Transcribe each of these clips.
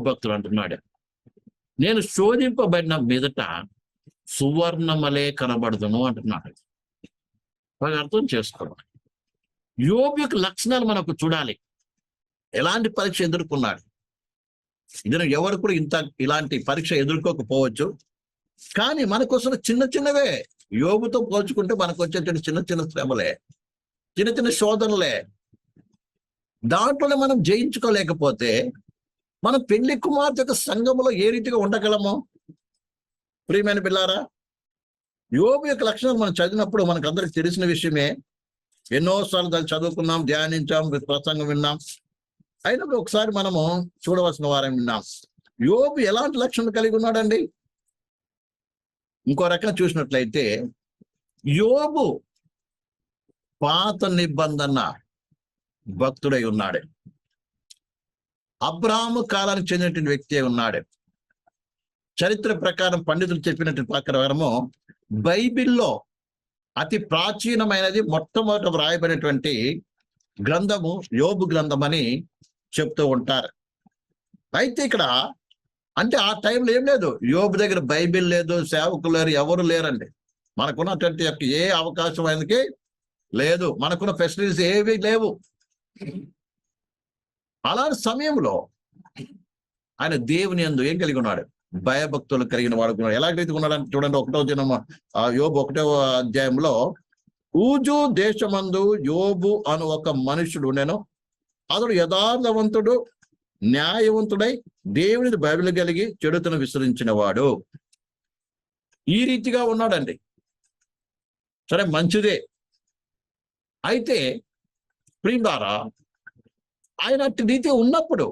భక్తుడు అంటున్నాడు నేను శోధింపబడిన మీదట సువర్ణమలే కనబడదును అంటున్నాడు. బాగా అర్థం చేసుకోవాలి. యోబు యొక్క లక్షణాలు మనకు చూడాలి. ఎలాంటి పరీక్ష ఎదుర్కొన్నాడు? ఇది ఎవరు కూడా ఇంత ఇలాంటి పరీక్ష ఎదుర్కోకపోవచ్చు. కానీ మనకోసం చిన్న చిన్నవే. యోగుతో పోల్చుకుంటే మనకు వచ్చేటువంటి చిన్న చిన్న శ్రమలే చిన్న చిన్న శోధనలే. దాంట్లోనే మనం జయించుకోలేకపోతే మనం పెళ్ళి కుమార్తె యొక్క సంఘములో ఏ రీతిగా ఉండగలము? ప్రియమైన పిల్లారా యోగు యొక్క లక్షణాలు మనం చదివినప్పుడు మనకు అందరికి తెలిసిన విషయమే. ఎన్నోసార్లు దాన్ని చదువుకున్నాం ధ్యానించాం ప్రసంగం విన్నాం. అయినప్పుడు ఒకసారి మనము చూడవలసిన వారం విన్నాం. యోగు ఎలాంటి లక్షణం కలిగి ఉన్నాడండి? ఇంకో రకంగా చూసినట్లయితే యోగు పాత నిబంధన భక్తుడై ఉన్నాడు. అబ్రాహము కాలానికి చెందినటువంటి వ్యక్తి ఉన్నాడు. చరిత్ర ప్రకారం పండితులు చెప్పినట్టు ప్రకారము బైబిల్లో అతి ప్రాచీనమైనది మొట్టమొదట వ్రాయబడినటువంటి గ్రంథము యోబు గ్రంథం అని చెప్తూ ఉంటారు. అయితే ఇక్కడ అంటే ఆ టైంలో ఏం లేదు. యోబు దగ్గర బైబిల్ లేదు సేవకులు లేరు ఎవరు లేరండి. మనకున్నటువంటి యొక్క ఏ అవకాశం ఆయనకి లేదు. మనకున్న ఫెసిలిటీస్ ఏవి లేవు. అలాంటి సమయంలో ఆయన దేవుని ఎందు ఏం కలిగి ఉన్నాడు? భయభక్తులు కలిగిన వాడు ఎలా రీతిగా చూడండి ఒకటో జనం ఆ యోబు ఒకటో అధ్యాయంలో ఊజు దేశమందు యోబు అను ఒక మనుషుడు నేను అతడు యథార్థవంతుడు న్యాయవంతుడై దేవుని బైబిల్ కలిగి చెడుతను విసరించిన వాడు ఈ రీతిగా ఉన్నాడండి. సరే మంచిదే. అయితే ప్రియుడారా ఆయన అట్టి రీతి ఉన్నప్పుడు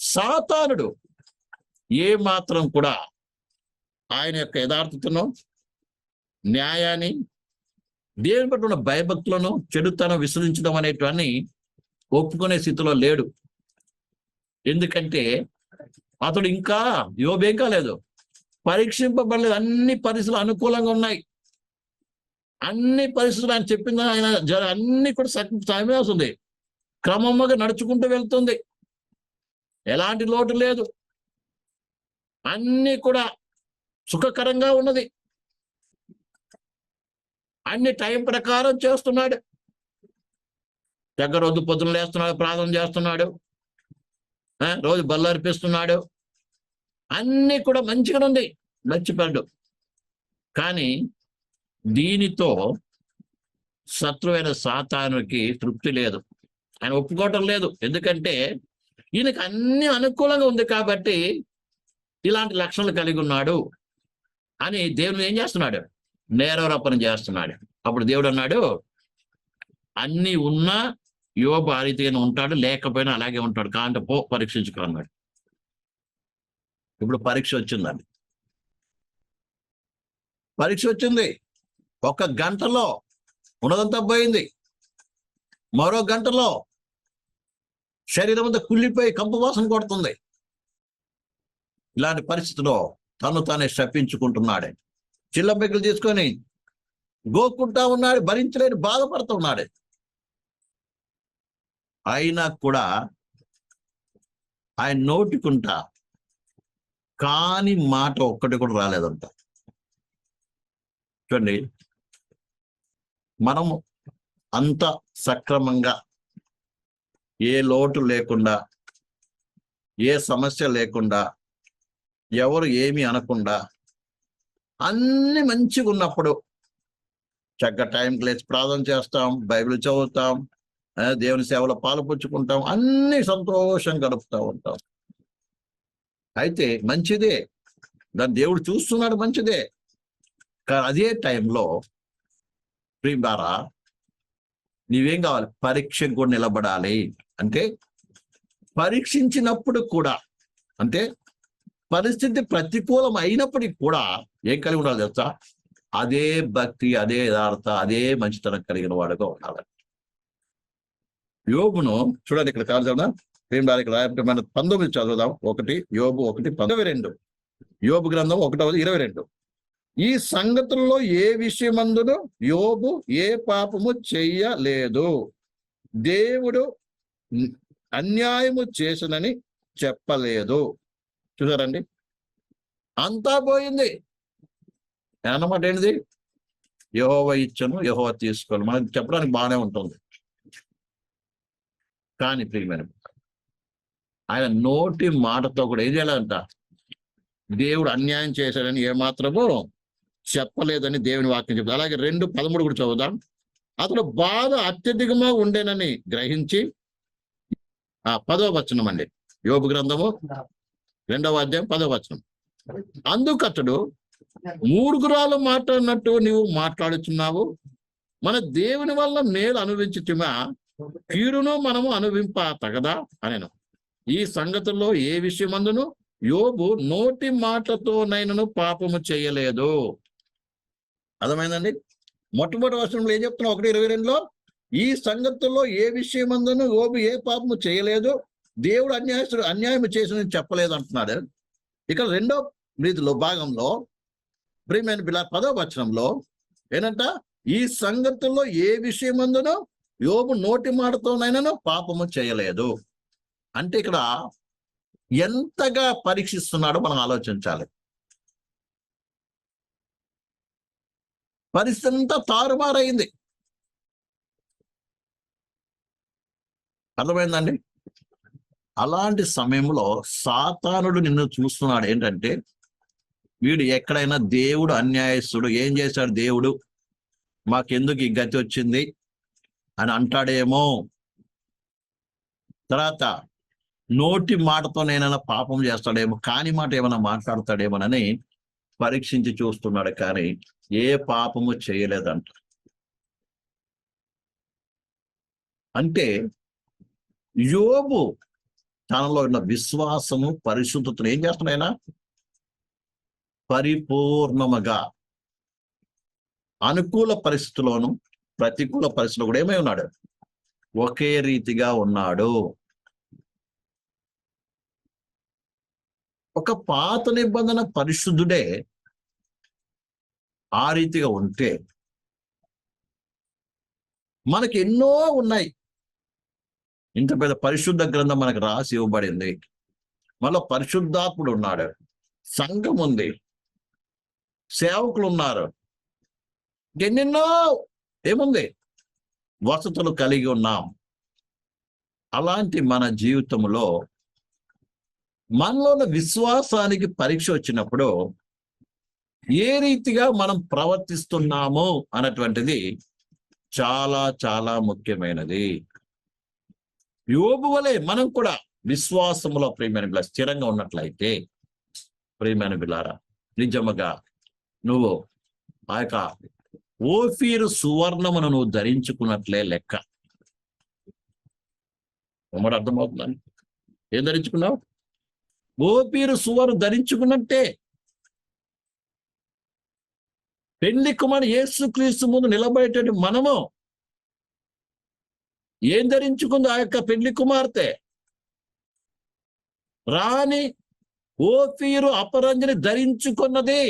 సాతానుడు ఏ మాత్రం కూడా ఆయన యొక్క యథార్థతను న్యాయాన్ని దేవుని పట్ల ఉన్న భయభక్తులను చెడుతనం విసరించడం అనేటివన్నీ ఒప్పుకునే స్థితిలో లేడు. ఎందుకంటే అతడు ఇంకా యోబేం కాలేదు పరీక్షింపబడలేదు. అన్ని పరిస్థితులు అనుకూలంగా ఉన్నాయి. అన్ని పరిస్థితులు ఆయన చెప్పింది ఆయన అన్ని కూడా సమయం వస్తుంది క్రమంగా నడుచుకుంటూ వెళ్తుంది. ఎలాంటి లోటు లేదు. అన్ని కూడా సుఖకరంగా ఉన్నది. అన్ని టైం ప్రకారం చేస్తున్నాడు. దగ్గర వద్దు పొద్దున లేస్తున్నాడు ప్రార్థన చేస్తున్నాడు. రోజు బల్ల అర్పిస్తున్నాడు. అన్ని కూడా మంచిగా ఉంది. మర్చిపోయాడు కానీ దీనితో శత్రువైన సాతానుకి తృప్తి లేదు. ఆయన ఒప్పుకోవటం లేదు. ఎందుకంటే ఈయనకు అన్ని అనుకూలంగా ఉంది కాబట్టి ఇలాంటి లక్షణాలు కలిగి ఉన్నాడు అని దేవుని ఏం చేస్తున్నాడు? నేరవరపణ చేస్తున్నాడు. అప్పుడు దేవుడు అన్నాడు అన్ని ఉన్నా యోబు ఆ రీతిగానే ఉంటాడు లేకపోయినా అలాగే ఉంటాడు. కాంట పో పరీక్షించుకో అన్నాడు. ఇప్పుడు పరీక్ష వచ్చిందండి. పరీక్ష వచ్చింది. ఒక గంటలో ఉన్నదంతా పోయింది. మరో గంటలో శరీరం అంతా కుళ్ళిపోయి కంపు వాసన కొడుతుంది. ఇలాంటి పరిస్థితిలో తను తానే శపించుకుంటున్నాడే. చిల్లపెక్కలు తీసుకొని గోక్కుంటా ఉన్నాడు భరించలేని బాధపడుతున్నాడే అయినా కూడా ఆయన నోటికుంటా కాని మాట ఒక్కటి కూడా రాలేదంట. చూడండి మనము అంత సక్రమంగా ఏ లోటు లేకుండా ఏ సమస్య లేకుండా ఎవరు ఏమి అనకుండా అన్ని మంచిగా ఉన్నప్పుడు చక్కగా టైంకి లేచి ప్రార్థన చేస్తాం బైబిల్ చదువుతాం దేవుని సేవలో పాలుపుచ్చుకుంటాం అన్ని సంతోషం గడుపుతూ ఉంటాం. అయితే మంచిదే. దాన్ని దేవుడు చూస్తున్నాడు మంచిదే. కానీ అదే టైంలో ప్రియులారా నీవేం కావాలి? పరీక్షకు కూడా నిలబడాలి. అంటే పరీక్షించినప్పుడు కూడా అంటే పరిస్థితి ప్రతికూలం అయినప్పటికీ కూడా ఏం కలిగి ఉండాలి తెలుసా? అదే భక్తి అదే యథార్థ అదే మంచితనం కలిగిన వాడుగా ఉండాలి. యోగును చూడండి ఇక్కడ కాదు చదువుదాం ప్రేమ ఇక్కడ మన పంతొమ్మిది చదువుదాం. ఒకటి యోబు ఒకటి పంతొమ్మిది రెండు. యోబు గ్రంథం ఒకటవది ఇరవై రెండు. ఈ సంగతుల్లో ఏ విషయమందును యోబు ఏ పాపము చెయ్యలేదు. దేవుడు అన్యాయము చేసినని చెప్పలేదు. చూసారండి? అంతా పోయింది. అన్నమాట ఏంటిది? యహోవ ఇచ్చను యహోవ తీసుకోవాలి మనకి చెప్పడానికి బాగానే ఉంటుంది. కానీ ప్రియమైన ఆయన నోటి మాటతో కూడా ఏం చేయాలంట? దేవుడు అన్యాయం చేశాడని ఏమాత్రము చెప్పలేదని దేవుని వాక్యం చెప్తారు అలాగే రెండు పదమూడు కూడా చదువుదాం. అతడు బాధ అత్యధికంగా ఉండేనని గ్రహించి ఆ పదవ వచనం అండి. యోగు గ్రంథము రెండవ అధ్యాయం పదవ వచనం. అందుకతడు మూడుగురాలు మాట్లాడినట్టు నీవు మాట్లాడుచున్నావు? మన దేవుని వల్ల మేలు అనుభవించుచుమా? కీడును మనము అనుభవింప తగదా? అనేను. ఈ సంగతుల్లో ఏ విషయమందును? యోబు నోటి మాటతోనైనను పాపము చేయలేదు. అర్థమైందండి? మొట్టమొదటి వర్షంలో ఏం చెప్తున్నా? ఒకటి ఇరవై రెండులో ఈ సంగతుల్లో ఏ విషయం అందను ఓబి ఏ పాపము చేయలేదు దేవుడు అన్యాయస్తుడు అన్యాయం చేసిన చెప్పలేదు అంటున్నాడు. ఇక్కడ రెండో రీతిలో భాగంలో ప్రియమైన బిలా పదో వచనంలో ఏంటంట? ఈ సంగతుల్లో ఏ విషయం అందును యోబు నోటి మాటతోనైనాను పాపము చేయలేదు. అంటే ఇక్కడ ఎంతగా పరీక్షిస్తున్నాడో మనం ఆలోచించాలి. పరిస్థితి అంతా తారుమారైంది. అర్థమైందండి? అలాంటి సమయంలో సాతానుడు నిన్ను చూస్తున్నాడు ఏంటంటే వీడు ఎక్కడైనా దేవుడు అన్యాయస్తుడు. ఏం చేశాడు దేవుడు? మాకెందుకు ఈ గతి వచ్చింది? అని అంటాడేమో. తర్వాత నోటి మాటతో నేనైనా పాపం చేస్తాడేమో కాని మాట ఏమైనా మాట్లాడతాడేమోనని పరీక్షించి చూస్తున్నాడు. కానీ ఏ పాపము చేయలేదంట. అంటే యోబు తనలో ఉన్న విశ్వాసము పరిశుద్ధతను ఏం చేస్తున్నాయన పరిపూర్ణముగా అనుకూల పరిస్థితిలోను ప్రతికూల పరిస్థితిలో కూడా ఏమై ఉన్నాడు? ఒకే రీతిగా ఉన్నాడు. ఒక పాత నిబంధన పరిశుద్ధుడే ఆ రీతిగా ఉంటే మనకి ఎన్నో ఉన్నాయి. ఇంత పెద్ద పరిశుద్ధ గ్రంథం మనకు రాసి ఇవ్వబడింది. మళ్ళీ పరిశుద్ధాత్ముడు ఉన్నాడు. సంఘం ఉంది. సేవకులు ఉన్నారు ఎన్నెన్నో ఏముంది? వసతులు కలిగి ఉన్నాం. అలాంటి మన జీవితంలో మనలో ఉన్న విశ్వాసానికి పరీక్ష వచ్చినప్పుడు ఏ రీతిగా మనం ప్రవర్తిస్తున్నాము అన్నటువంటిది చాలా చాలా ముఖ్యమైనది. యోబు వలె మనం కూడా విశ్వాసములో ప్రియమైన బిళ్ళ స్థిరంగా ఉన్నట్లయితే ప్రియమైన బిళ్ళారా నిజముగా నువ్వు ఆ యొక్క ఓఫీరు సువర్ణమును నువ్వు ధరించుకున్నట్లే లెక్క. మరి అర్థమవుతుందని ఏం ధరించుకున్నావు? ఓపీరు సువర్ణ ధరించుకున్నట్టే. పెళ్ళి కుమారు యేసుక్రీస్తు ముందు నిలబడేటటువంటి మనము ఏం ధరించుకుంది ఆ యొక్క పెళ్ళి కుమార్తె? రాణి ఓఫీరు అపరంజని ధరించుకున్నది.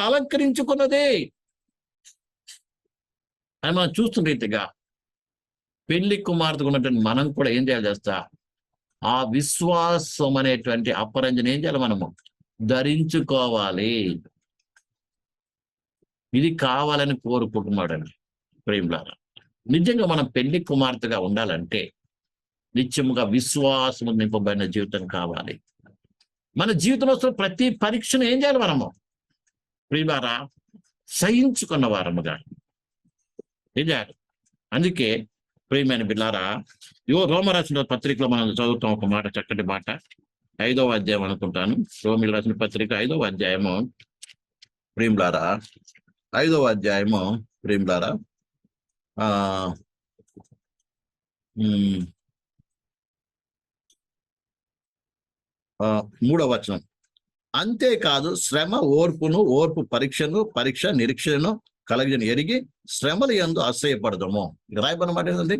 అలంకరించుకున్నది. అని మనం చూస్తున్న రీతిగా పెళ్ళి కుమార్తెకు ఉన్నటువంటి మనం కూడా ఏం చేయాలి చేస్తా ఆ విశ్వాసం అనేటువంటి అపరంజన ఏం చేయాలి మనము? ధరించుకోవాలి. ఇది కావాలని కోరుకుంటున్నాడండి ప్రేమలారా. నిజంగా మనం పెళ్ళి కుమార్తెగా ఉండాలంటే నిత్యముగా విశ్వాసము నింపబడిన జీవితం కావాలి. మన జీవితంలో వస్తున్న ప్రతి పరీక్షను ఏం చేయాలి మనము? ప్రియమారా సహించుకున్న వారముగా. ఏం చేయాలి? అందుకే ప్రియమైన బిల్లారా యో రోమరాసిన పత్రికలో మనం చదువుతాం ఒక మాట చక్కటి మాట. ఐదవ అధ్యాయం అనుకుంటాను. రోమిలు రాసిన పత్రిక ఐదవ అధ్యాయము. ప్రేమ్లారా ఐదవ అధ్యాయము ప్రేమ్లారా ఆ ఉమ్, ఆ, మూడవ వచనం. అంతేకాదు శ్రమ ఓర్పును ఓర్పు పరీక్షను పరీక్ష నిరీక్షను కలగని ఎరిగి శ్రమలు ఎందు అసహ్యపడదామో రాయబడిన మాట ఏంటంటే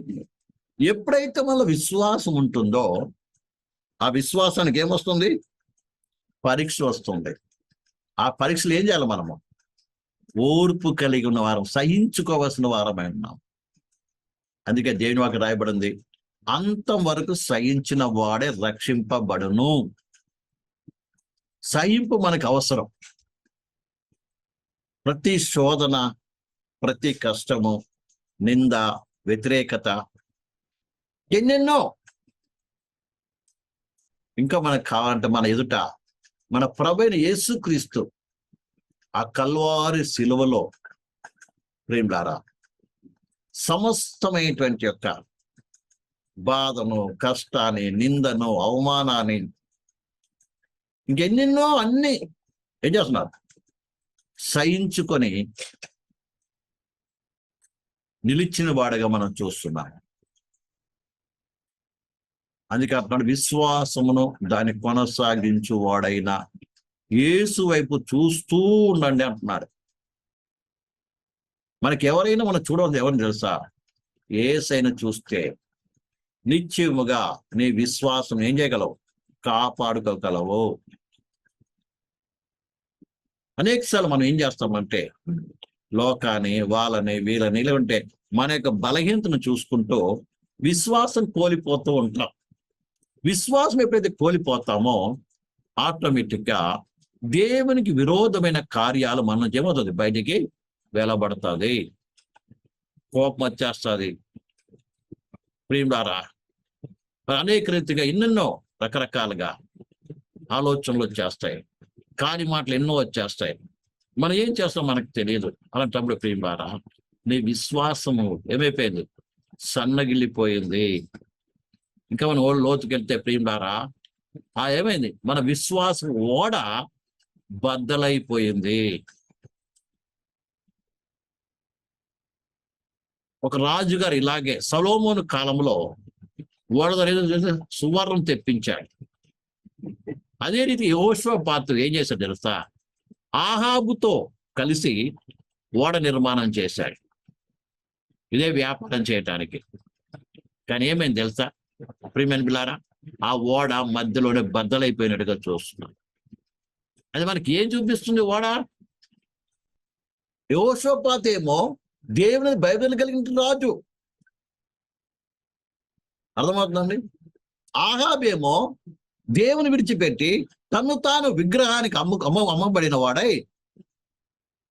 ఎప్పుడైతే మన విశ్వాసం ఉంటుందో ఆ విశ్వాసానికి ఏమొస్తుంది? పరీక్ష వస్తుంది. ఆ పరీక్షలు ఏం చేయాలి మనము? ఓర్పు కలిగి ఉన్న వారం సహించుకోవాల్సిన వారమై ఉన్నాం. అందుకే దేవుని వాకి రాయబడింది అంతం వరకు సహించిన వాడే రక్షింపబడును. సహింపు మనకు అవసరం. ప్రతి శోధన ప్రతి కష్టము నింద వ్యతిరేకత ఎన్నెన్నో ఇంకా మనకు కావాలంటే మన ఎదుట మన ప్రభైన యేసుక్రీస్తు ఆ కల్వారి శిలువలో ప్రేమ్లారా సమస్తమైనటువంటి యొక్క బాధను కష్టాన్ని నిందను అవమానాన్ని ఇంకెన్నెన్నో అన్ని ఏం చేస్తున్నారు? సహించుకొని నిలిచిన వాడుగా మనం చూస్తున్నాం. అందుకే అంటున్నాడు విశ్వాసమును దాన్ని కొనసాగించువాడైన యేసు వైపు చూస్తూ ఉండండి అంటున్నాడు మనకి ఎవరైనా మనం చూడవలసి ఎవరిని తెలుసా? ఏసైనా చూస్తే నిశ్చయముగా నీ విశ్వాసం ఏం చేయగలవు? కాపాడుకోగలవు. అనేకసార్లు మనం ఏం చేస్తామంటే లోకాన్ని వాళ్ళని వీళ్ళని ఇలా ఉంటే మన యొక్క బలహీనతను చూసుకుంటూ విశ్వాసం కోల్పోతూ ఉంటాం. విశ్వాసం ఎప్పుడైతే కోల్పోతామో ఆటోమేటిక్గా దేవునికి విరోధమైన కార్యాలు మన ఏమవుతుంది? బయటికి వెలబడుతుంది. కోపం వచ్చేస్తుంది. ప్రియులారా అనేక రీతిగా ఎన్నెన్నో రకరకాలుగా ఆలోచనలు వచ్చేస్తాయి. కాని మాటలు ఎన్నో వచ్చేస్తాయి. మనం ఏం చేస్తాం మనకు తెలియదు. అలాంటప్పుడు ప్రియులారా నీ విశ్వాసము ఏమైపోయింది? సన్నగిల్లిపోయింది. ఇంకా మనం ఓళ్ళు లోతుకెళ్తే ప్రియులారా ఆ ఏమైంది? మన విశ్వాసం ఓడ బద్దలైపోయింది. ఒక రాజుగారు ఇలాగే సలోమోను కాలంలో ఓడదనేది సువర్ణం తెప్పించాడు. అదే రీతి యోశ్వ పాత్ర ఏం చేశాడు తెలుసా? ఆహాబుతో కలిసి ఓడ నిర్మాణం చేశాడు. ఇదే వ్యాపారం చేయటానికి. కానీ ఏమైంది తెలుసా? ప్రియమైన బిల్లారా ఆ ఓడ మధ్యలోనే బద్దలైపోయినట్టుగా చూస్తున్నాం. అది మనకి ఏం చూపిస్తుంది ఓడ? యోషోపాత్ ఏమో దేవుని బైబిల్ కలిగిన రాజు. అర్థమవుతుందండి? ఆహాబేమో దేవుని విడిచిపెట్టి తను తాను విగ్రహానికి అమ్ము అమ్మ అమ్మబడిన వాడై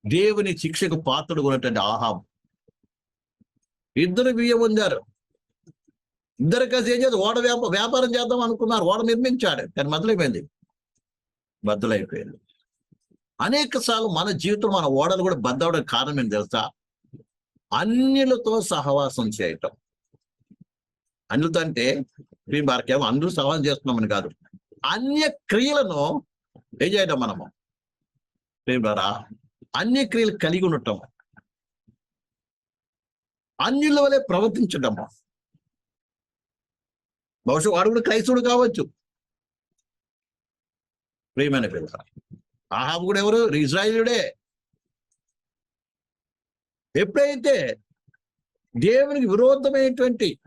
దేవుని శిక్షకు పాత్రడు ఉన్నటువంటి ఆహాబ్. ఇద్దరు బియ్యం పొందారు ఇద్దరు కలిసి ఏం చేస్తారు ఓడ వ్యాప వ్యాపారం చేద్దాం అనుకున్నారు. ఓడ నిర్మించాడు. కానీ మొదలైపోయింది బద్దలైపోయింది. అనేక సార్లు మన జీవితం మన ఓడలు కూడా బద్దవడం కారణం ఏం తెలుసా? అన్యులతో సహవాసం చేయటం. అన్యులతో అంటే వారికేమో అందరూ సహవాసం చేస్తున్నామని కాదు. అన్య క్రియలను ఏం చేయటం మనము? ద్వారా? అన్య క్రియలు కలిగి ఉండటం. అన్యుల వలె ప్రవర్తించడము బహుశా వాడు కూడా క్రైస్తవుడు కావచ్చు. ప్రియమైన పిల్ల ఆహాబు కూడా ఎవరు? ఇజ్రాయిలుడే. ఎప్పుడైతే దేవునికి విరోధమైనటువంటి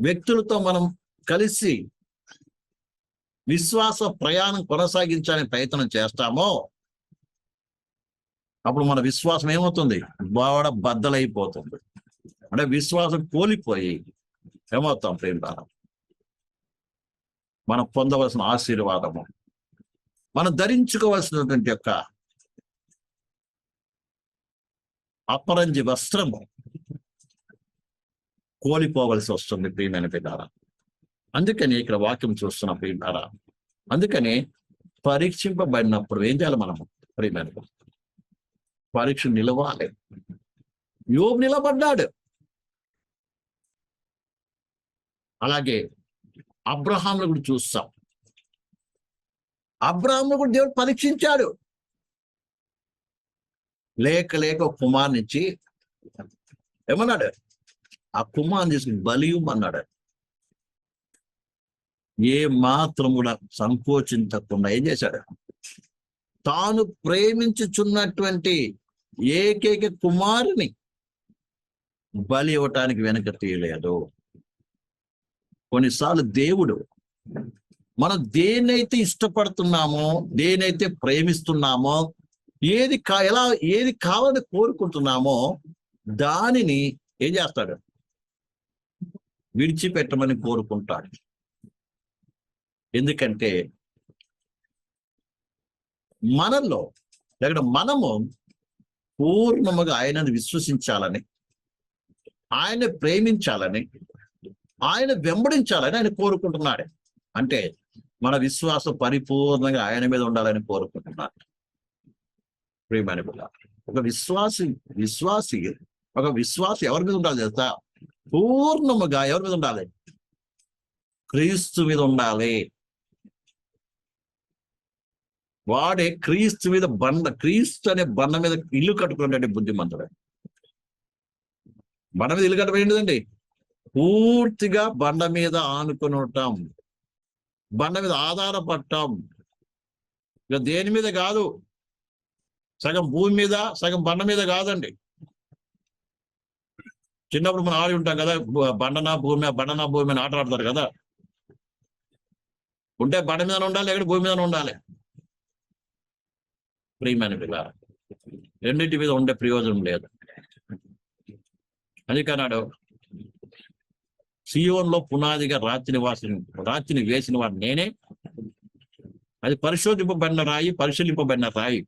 వ్యక్తులతో మనం కలిసి విశ్వాస ప్రయాణం కొనసాగించాలని ప్రయత్నం చేస్తామో అప్పుడు మన విశ్వాసం ఏమవుతుంది? బావడ బద్దలైపోతుంది. అంటే విశ్వాసం కోల్పోయి ఏమవుతాం ప్రేమ మనం పొందవలసిన ఆశీర్వాదము మనం ధరించుకోవాల్సినటువంటి యొక్క అపరంజి వస్త్రము కోల్పోవలసి వస్తుంది ప్రియమైన పిల్లారా. అందుకని ఇక్కడ వాక్యం చూస్తున్న ప్రియులారా. అందుకని పరీక్షింపబడినప్పుడు ఏం చేయాలి మనము ప్రియమైన పరీక్ష నిలవాలి. యోబు నిలబడ్డాడు. అలాగే అబ్రహాంను కూడా చూస్తాం. అబ్రహాంను కూడా దేవుడు పరీక్షించాడు. లేక లేక ఒక కుమార్ని ఇచ్చి ఏమన్నాడు? ఆ కుమార్ని తీసుకుని బలియమన్నాడు ఏ మాత్రం కూడా సంకోచించకుండా ఏం చేశాడు? తాను ప్రేమించుచున్నటువంటి ఏకైక కుమారుని బలి ఇవ్వటానికి వెనక తీయలేదు. కొన్నిసార్లు దేవుడు మనం దేనైతే ఇష్టపడుతున్నామో దేనైతే ప్రేమిస్తున్నామో ఏది కా ఎలా ఏది కావాలని కోరుకుంటున్నామో దానిని ఏం చేస్తాడు? విడిచిపెట్టమని కోరుకుంటాడు. ఎందుకంటే మనలో లేకపోతే మనము పూర్ణముగా ఆయనను విశ్వసించాలని ఆయన ప్రేమించాలని ఆయన వెంబడించాలని ఆయన కోరుకుంటున్నాడు. అంటే మన విశ్వాసం పరిపూర్ణంగా ఆయన మీద ఉండాలని కోరుకుంటున్నాడు. ప్రియమైన ఒక విశ్వాసి విశ్వాసి ఒక విశ్వాసం ఎవరి మీద ఉండాలి తెలుసా? పూర్ణముగా ఎవరి మీద ఉండాలి? క్రీస్తు మీద ఉండాలి. వాడే క్రీస్తు మీద బండ క్రీస్తు అనే బండ మీద ఇల్లు కట్టుకున్నటువంటి బుద్ధిమంతుడు. బండ మీద ఇల్లు కట్టబడిందండి పూర్తిగా బండ మీద ఆనుకుని ఉంటాం బండ మీద ఆధారపడటం. ఇక దేని మీద కాదు? సగం భూమి మీద సగం బండ మీద కాదండి. చిన్నప్పుడు మనం ఆడి ఉంటాం కదా బండనా భూమి బండనా భూమి అని ఆట ఆడతారు కదా. ఉంటే బండ మీద ఉండాలి ఎక్కడ భూమి మీద ఉండాలి. ప్రియమైన పిల్ల రెండింటి మీద ఉండే ప్రయోజనం లేదు. అందుకన్నాడు సియోన్లో పునాదిగా రాత్రి నివాసిని రాత్రిని వేసిన వాడు నేనే. అది పరిశోధింపబడిన రాయి పరిశీలింపబడిన రాయి.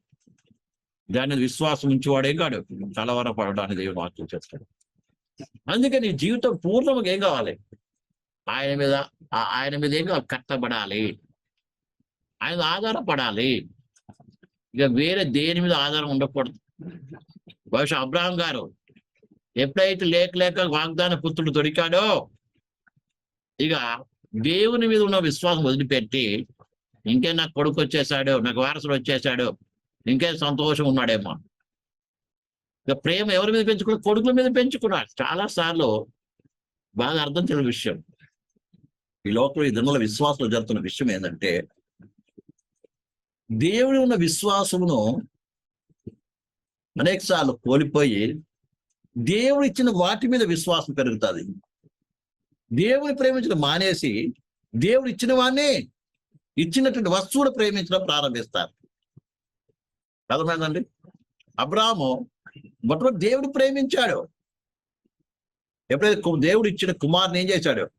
దాని మీద విశ్వాసం వాడే కాడు కలవరపడడానికి దేవుడు వాక్యం చేస్తాడు. అందుకే నీ జీవితం పూర్ణంగా ఏం కావాలి? ఆయన మీద ఆయన మీద ఏం కావాలి? కట్టబడాలి. ఆయన ఆధారపడాలి. ఇక వేరే దేని మీద ఆధారం ఉండకూడదు. బహుశా అబ్రాహం గారు ఎప్పుడైతే లేక లేక వాగ్దాన పుత్రుడు దొరికాడో ఇక దేవుని మీద ఉన్న విశ్వాసం వదిలిపెట్టి ఇంకే నాకు కొడుకు వచ్చేసాడు నాకు వారసుడు వచ్చేసాడు ఇంకే సంతోషం ఉన్నాడేమో. ఇక ప్రేమ ఎవరి మీద పెంచుకున్నా కొడుకుల మీద పెంచుకున్నాడు చాలా సార్లు బాగా అర్థం చేసిన విషయం. ఈ లోకంలో ఈ దినాల విశ్వాసంలో జరుగుతున్న విషయం ఏంటంటే దేవుని ఉన్న విశ్వాసమును అనేక సార్లు కోల్పోయి దేవుడు ఇచ్చిన వాటి మీద విశ్వాసం పెరుగుతుంది. దేవుని ప్రేమించడం మానేసి దేవుడు ఇచ్చిన వాడిని ఇచ్చినటువంటి వస్తువులు ప్రేమించడం ప్రారంభిస్తారు. అర్థమైందండి? అబ్రాము మొట్టమొదటి దేవుడు ప్రేమించాడు. ఎప్పుడైతే దేవుడు ఇచ్చిన కుమారుని ఏం చేశాడు?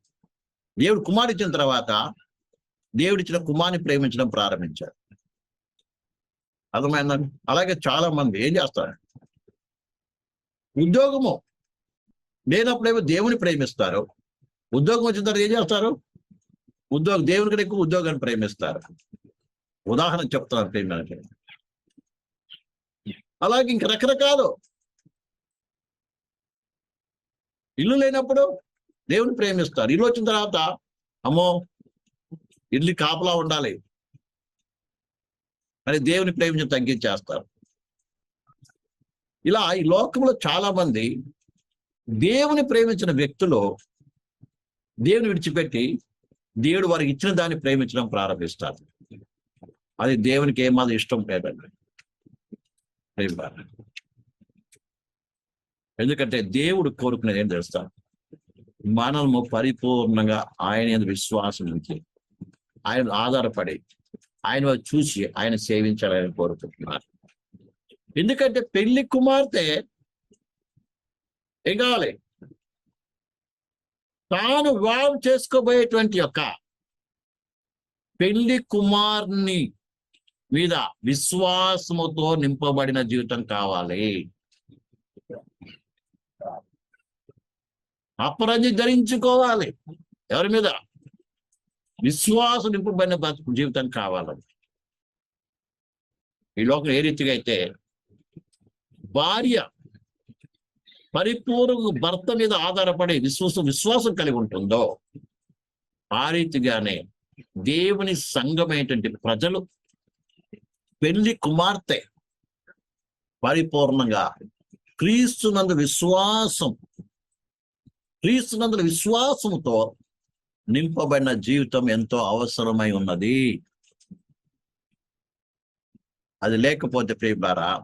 దేవుడు కుమారు ఇచ్చిన తర్వాత దేవుడు ఇచ్చిన కుమార్ని ప్రేమించడం ప్రారంభించాడు. అర్థమైందండి? అలాగే చాలా మంది ఏం చేస్తారు? ఉద్యోగము లేనప్పుడేమో దేవుని ప్రేమిస్తారు. ఉద్యోగం వచ్చిన తర్వాత ఏం చేస్తారు? ఉద్యోగం దేవుని కంటే ఎక్కువ ఉద్యోగాన్ని ప్రేమిస్తారు. ఉదాహరణ చెప్తాను ప్రేమ అలాగే ఇంక రకరకాలు. ఇల్లు లేనప్పుడు దేవుని ప్రేమిస్తారు. ఇల్లు వచ్చిన తర్వాత అమ్మో ఇల్లు కాపలా ఉండాలి. అని దేవుని ప్రేమించి తగ్గించేస్తారు. ఇలా ఈ లోకంలో చాలా మంది దేవుని ప్రేమించిన వ్యక్తులు దేవుని విడిచిపెట్టి దేవుడు వారికి ఇచ్చిన దాన్ని ప్రేమించడం ప్రారంభిస్తారు. అది దేవునికి ఏమాది ఇష్టం లేదండి. ప్రేమ. ఎందుకంటే దేవుడు కోరుకునేది ఏం తెలుస్తా మనము పరిపూర్ణంగా ఆయన విశ్వాసం ఉంచి ఆయన ఆధారపడి ఆయన చూసి ఆయన సేవించాలని కోరుకుంటున్నారు. ఎందుకంటే పెళ్ళి కుమార్తె ఏం కావాలి? తాను వివాహం చేసుకోబోయేటువంటి యొక్క పెళ్ళి కుమార్ని మీద విశ్వాసముతో నింపబడిన జీవితం కావాలి. అపరంజి ధరించుకోవాలి. ఎవరి మీద? విశ్వాసం నింపబడిన జీవితం కావాలి ఈ లోకం ఏ రీతిగా అయితే భార్య పరిపూర్ణ భర్త మీద ఆధారపడి విశ్వాసం విశ్వాసం కలిగి ఉంటుందో ఆ రీతిగానే దేవుని సంఘమైనటువంటి ప్రజలు పెళ్ళి కుమార్తె పరిపూర్ణంగా క్రీస్తునందు విశ్వాసం క్రీస్తునందు విశ్వాసంతో నింపబడిన జీవితం ఎంతో అవసరమై ఉన్నది. అది లేకపోతే ప్రియులారా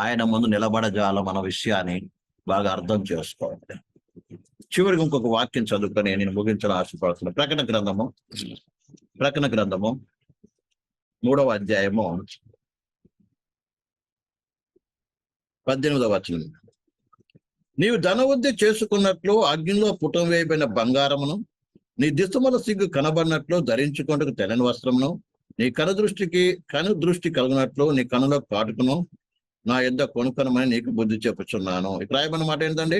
ఆయన ముందు నిలబడజాలం మన విషయాన్ని బాగా అర్థం చేసుకోవాలి. చివరికి ఇంకొక వాక్యం చదువుకొని నేను ముగించాలని ఆశపడుతున్నాను ప్రకటన గ్రంథము ప్రకటన గ్రంథము మూడవ అధ్యాయము పద్దెనిమిదవ వచనం. నీవు ధనవృద్ధి చేసుకున్నట్లు అగ్నిలో పుటం వేయబడిన బంగారమును నీ దిస్తుమల సిగ్గు కనబడినట్లు ధరించుకుంటకు తెలని వస్త్రమును నీ కనుదృష్టికి కను దృష్టి కలిగినట్లు నీ కనులో కాటుకును నా యొద్ద కొనుక్కనమని నీకు బుద్ధి చెప్పుచున్నాను. ఇక్కడ రాయబడిన మాట ఏంటండి?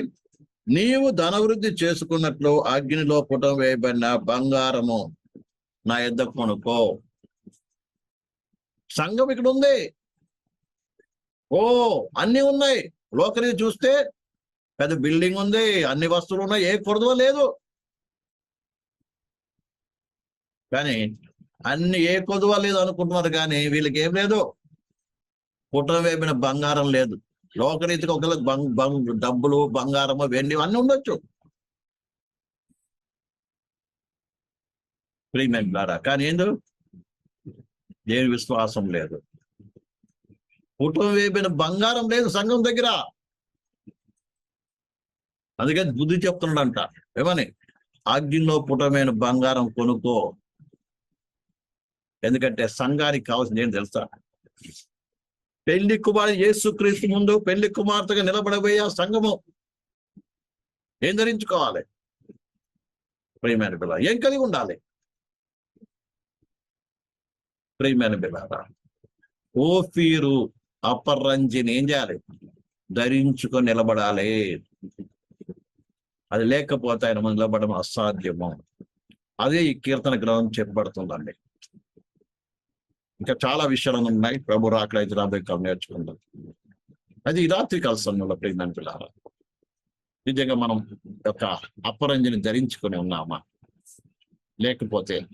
నీవు ధనవృద్ధి చేసుకున్నట్లు అగ్నిలో పుటం వేయబడిన బంగారము నా యొద్ద కొనుక్కో. సంఘం ఇక్కడ ఉంది. ఓ అన్ని ఉన్నాయి. లోకరీ చూస్తే పెద్ద బిల్డింగ్ ఉంది అన్ని వస్తువులు ఉన్నాయి ఏ కొరత లేదు. కానీ అన్ని ఏ కొదువ లేదు అనుకుంటున్నారు కానీ వీళ్ళకి ఏం లేదు. పుట్ట వేపిన బంగారం లేదు. లోకరీతికి ఒకవేళ బంగ్ డబ్బులు బంగారము వెండి అన్నీ ఉండొచ్చు. ప్రీమియం ద్వారా. కానీ ఏందో? దేని విశ్వాసం లేదు. పుట్టం వేపిన బంగారం లేదు సంఘం దగ్గర. అందుకే బుద్ధి చెప్తున్నాడంట. ఏమని? అగ్నిలో పుటమైన బంగారం కొనుక్కో. ఎందుకంటే సంఘానికి కావాల్సింది ఏంటి తెలుసా? పెళ్ళి కుమారుడు యేసుక్రీస్తు ముందు పెళ్ళి కుమార్తెగా నిలబడబోయే ఆ సంఘము ఏం ధరించుకోవాలి? ప్రియమైన బిల్ల ఏం కలిగి ఉండాలి? ప్రియమైన బిల్లారా ఓఫీరు అపరంజిని ఏం చేయాలి? ధరించుకొని నిలబడాలి. అది లేకపోతే ఆయన నిలబడడం అసాధ్యము. అదే ఈ కీర్తన గ్రంథం చెప్పబడుతుందండి. ఇంకా చాలా విషయాలు ఉన్నాయి. ప్రభు రాకలైతే రాబోయే కాలం నేర్చుకుందాం. అది ఈ రాత్రి కాల సమయంలో ప్రేమని పిల్లారా నిజంగా మనం ఒక అపరంజని ధరించుకొని ఉన్నామా? లేకపోతే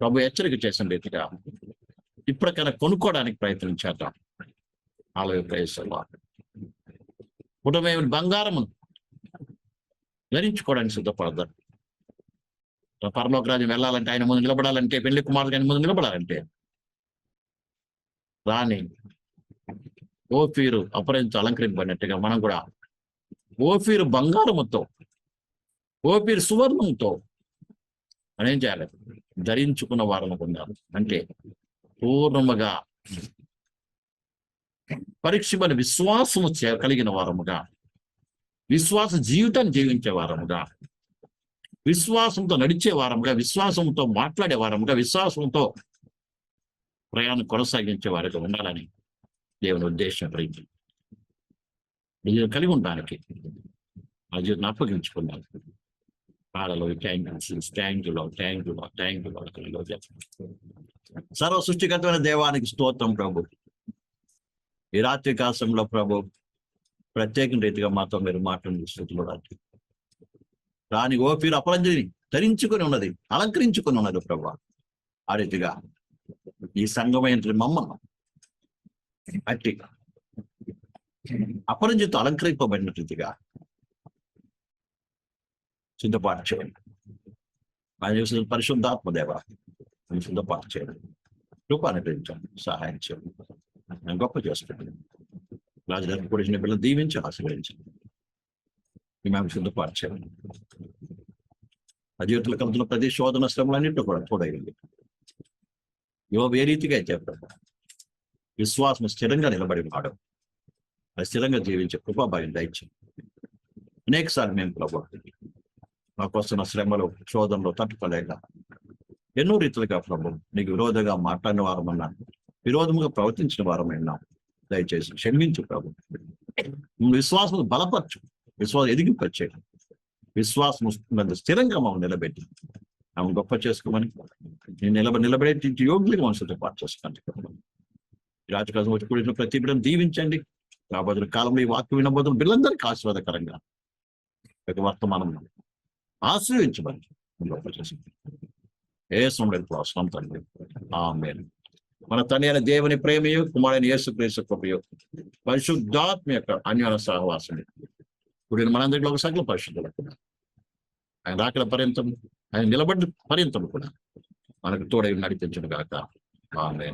ప్రభు హెచ్చరిక చేసిన రీతిగా ఇప్పటికైనా కొనుక్కోవడానికి ప్రయత్నం చేద్దాం. ఆలయ ప్రయత్నంలో కుటుంబం బంగారము ధరించుకోవడానికి సిద్ధపడదాం. పరలోక రాజ్యం వెళ్ళాలంటే ఆయన ముందు నిలబడాలంటే పెళ్ళి కుమారుడు ఆయన ముందు నిలబడాలంటే? రాని ఓఫీరు అపరించు అలంకరింపబడినట్టుగా మనం కూడా ఓఫీరు బంగారముతో ఓఫీరు సువర్ణంతో మనం ఏం చేయాలి? ధరించుకున్న వారము పొందాలి. అంటే పూర్ణముగా పరీక్షమైన విశ్వాసము కలిగిన వారముగా విశ్వాస జీవితాన్ని జీవించే వారముగా విశ్వాసంతో నడిచే వారముగా విశ్వాసంతో మాట్లాడే వారముగా విశ్వాసంతో ప్రయాణం కొనసాగించే వారిగా ఉండాలని దేవుని ఉద్దేశం ప్రీతి ఇది కలిగి ఉండడానికి ఆ జీవితం అప్పగించుకున్నాను పాడలో ట్యాంక్ ట్యాంకులో ట్యాంకులో ట్యాంకులో సర్వ సృష్టిగతమైన దేవానికి స్తోత్రం ప్రభు. ఈ రాత్రి కాలంలో ప్రభు ప్రత్యేక రీతిగా మాతో మీరు మాట్లాడిన స్థితిలో రాత్రి. రాని గోపీలు అపరంజలిని ధరించుకొని ఉన్నది అలంకరించుకొని ఉన్నది ప్రభు. ఆ రీతిగా ఈ సంఘమైన మమ్మల్ని అట్టి అపరంజితో అలంకరింపబడిన రీతిగా సిద్ధపాటు చేయండి. ఆయన చూసిన పరిశుద్ధాత్మ దేవ సిద్ధపాటు చేయండి. రూపాన్ని పెంచండి సహాయం చేయండి. నేను గొప్ప చేసుకుంటాను రాజధాని పొడిచిన పిల్లలు దీవించి ఆశీర్వదించండి. మీమాంసలు పార్చారు చేయండి ఆ కలుగుతున్న ప్రతి శోధన శ్రమలన్నింటిలో కూడా తోడైంది యోగ ఏ రీతిగా చెప్పాడు విశ్వాసం స్థిరంగా నిలబడి ఉన్నాడు. అది స్థిరంగా జీవించే కృపాభాగ్యం దయచేయండి. అనేకసార్లు మేము ప్రభు మాకు వస్తున్న శ్రమలు శోధనలు తట్టుకోలేక ఎన్నో రీతులుగా ప్రభు నీకు విరోధంగా మాట్లాడిన వారమన్నా విరోధముగా ప్రవర్తించిన వారమైనా దయచేసి క్షమించు ప్రభు. విశ్వాసం బలపరచు. విశ్వాసం ఎదిగిపరిచే విశ్వాసం ఉన్నది స్థిరంగా మనం నిలబెట్టి ఆమె గొప్ప చేసుకోమని నేను నిలబ నిలబడే యోగ్యులుగా మనసుతో పాటు చేసుకోండి రాజకీయ వచ్చి కూడిన ప్రతి బిడ్డం దీవించండి. రాబోతున్న కాలంలో ఈ వాక్యం వినబోతున్న బిడ్డలందరికీ ఆశీర్వాదకరంగా ఒక వర్తమానం ఆశ్రయించమని గొప్ప చేసింది ఏ సమయంలో ప్రోత్సాహం తండ్రి. ఆమె మన తండ్రి అయిన దేవుని ప్రేమయు కుమారుని యేసు ప్రేసు కృపయు పరిశుద్ధాత్మ యొక్క అన్యోన సహవాసం ఇప్పుడు మనందరిలో ఒక సకల పరిశుద్ధులకు ఆయన రాకడ పర్యంతం ఆయన నిలబడి పర్యంతం కూడా మనకు తోడై నడిపించడం కాక ఆమె